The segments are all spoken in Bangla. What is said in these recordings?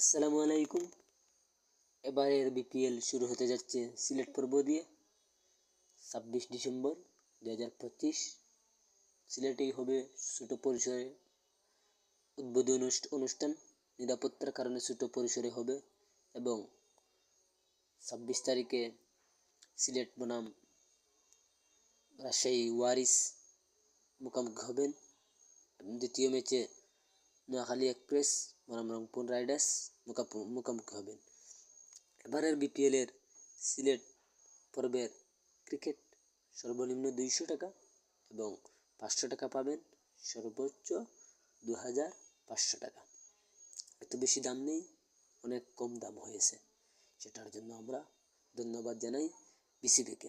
আসসালামু আলাইকুম। এবারের বিপিএল শুরু হতে যাচ্ছে সিলেট পর্ব দিয়ে, ছাব্বিশ ডিসেম্বর দু হাজার পঁচিশ। সিলেটেই হবে ছোটো পরিসরে উদ্বোধনী অনুষ্ঠ- অনুষ্ঠান। নিরাপত্তার কারণে ছোটো পরিসরে হবে এবং ছাব্বিশ তারিখে সিলেট বনাম রাজশাহী ওয়ারিস মুখোমুখি হবেন। দ্বিতীয় ম্যাচে নোয়াখালী এক্সপ্রেস রংপুর রাইডার্স মুখাপু- মুখোমুখি হবেন এবারের বিপিএলের সিলেট পর্বের ক্রিকেট সর্বনিম্ন দুইশো টাকা এবং পাঁচশো টাকা পাবেন সর্বোচ্চ দু হাজার পাঁচশো টাকা। এত বেশি দাম নেই, অনেক কম দাম হয়েছে। সেটার জন্য আমরা ধন্যবাদ জানাই বিসিবিকে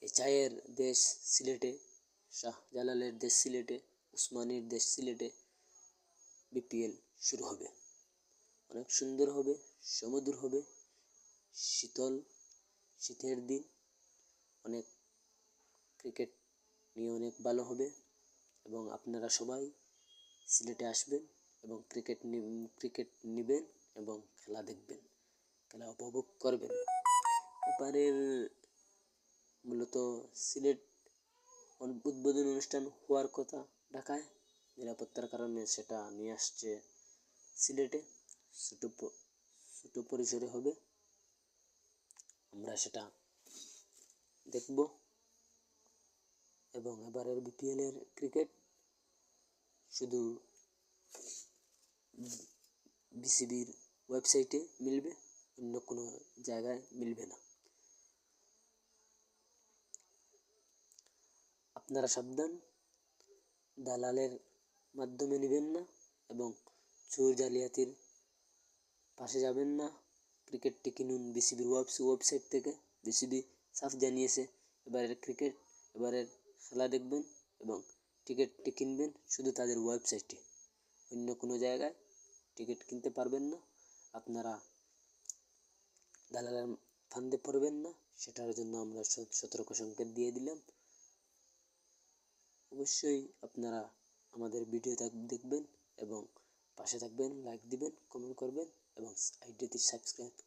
এই চায়ের দেশ সিলেটে, শাহজালালের দেশ সিলেটে, উসমানীর দেশ সিলেটে বিপিএল শুরু হবে। অনেক সুন্দর হবে সমুদ্র হবে, শীতল, শীতের দিন, অনেক ক্রিকেট নিয়ে অনেক ভালো হবে এবং আপনারা সবাই সিলেটে আসবেন এবং ক্রিকেট ক্রিকেট নেবেন এবং খেলা দেখবেন, খেলা উপভোগ করবেন। এবারের মূলত সিলেট উদ্বোধনী অনুষ্ঠান হওয়ার কথা ঢাকায়। নিরাপত্তার কারণে সেটা নিয়ে আসছে সিলেটে। ছোটো পরিসরে হবে। আমরা সেটা দেখব। এবং এবারের বিপিএলের ক্রিকেট শুধু বিসিবির ওয়েবসাইটে মিলবে, অন্য কোনো জায়গায় মিলবে না। আপনারা সাবধান। দালালের মাধ্যমে নেবেন না এবং চোর জালিয়াতির পাশে যাবেন না। ক্রিকেটটি কিনুন বিসিবির ওয়েবস ওয়েবসাইট থেকে। বিসিবি সাফ জানিয়েছে, এবারের ক্রিকেট, এবারের খেলা দেখবেন এবং টিকিটটি কিনবেন শুধু তাদের ওয়েবসাইটে। অন্য কোনো জায়গায় টিকিট কিনতে পারবেন না। আপনারা দালালের ফান্দে পড়বেন না। সেটার জন্য আমরা সতর্ক সংকেত দিয়ে দিলাম। অবশ্যই আপনারা আমাদের ভিডিও দেখবেন এবং পাশে থাকবেন লাইক দিবেন কমেন্ট করবেন এবং আইডিটি সাবস্ক্রাইব